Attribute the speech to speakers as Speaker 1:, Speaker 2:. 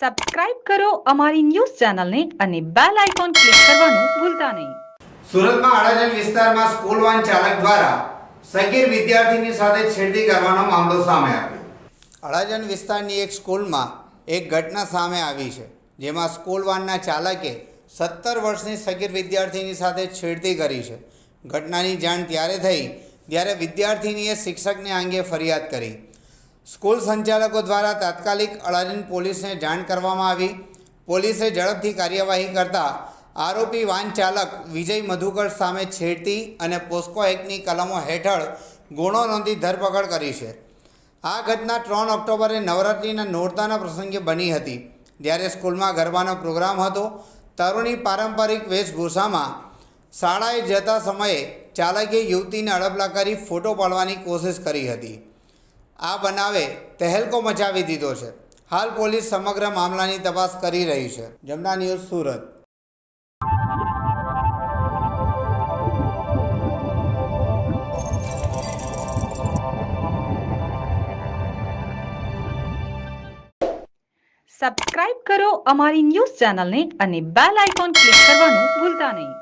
Speaker 1: Subscribe કરો અમારી news ચેનલને અને બેલ આઇકોન ક્લિક કરવાનું ભૂલતા નહીં.
Speaker 2: સુરતમાં અડાજણ વિસ્તારમાં સ્કૂલ વાન ચાલક દ્વારા સગીર વિદ્યાર્થીની સાથે છેડતી કરવાનો મામલો સામે આવ્યો. અડાજણ વિસ્તારની એક સ્કૂલમાં એક ઘટના સામે આવી છે જેમાં સ્કૂલ વાનના ચાલકે સત્તર વર્ષની સગીર વિદ્યાર્થીની સાથે છેડતી કરી છે. ઘટનાની જાણ ત્યારે થઈ જ્યારે વિદ્યાર્થીનીએ શિક્ષકને આ અંગે ફરિયાદ કરી. સ્કૂલ સંચાલકો દ્વારા તાત્કાલિક અળાલીન પોલીસને જાણ કરવામાં આવી. પોલીસે ઝડપથી કાર્યવાહી કરતા આરોપી વાહન ચાલક વિજય મધુકર સામે છેડતી અને પોસ્કો એક્ટની કલમો હેઠળ ગુનો નોંધી ધરપકડ કરી છે. આ ઘટના ત્રણ ઓક્ટોબરે નવરાત્રિના નોરતાના પ્રસંગે બની હતી, જ્યારે સ્કૂલમાં ગરબાનો પ્રોગ્રામ હતો. તરુણી પારંપરિક વેશભૂષામાં શાળાએ જતા સમયે ચાલકે યુવતીને અડબલા કરી ફોટો પાડવાની કોશિશ કરી હતી. આ બનાવે તહેલકો મચાવી દીધો છે. હાલ પોલીસ સમગ્ર મામલાની તપાસ કરી રહી છે. જમના ન્યૂઝ સુરત.
Speaker 1: સબસ્ક્રાઇબ કરો અમારી ન્યૂઝ ચેનલને અને બેલ આઇકોન ક્લિક કરવાનું ભૂલતા નહીં.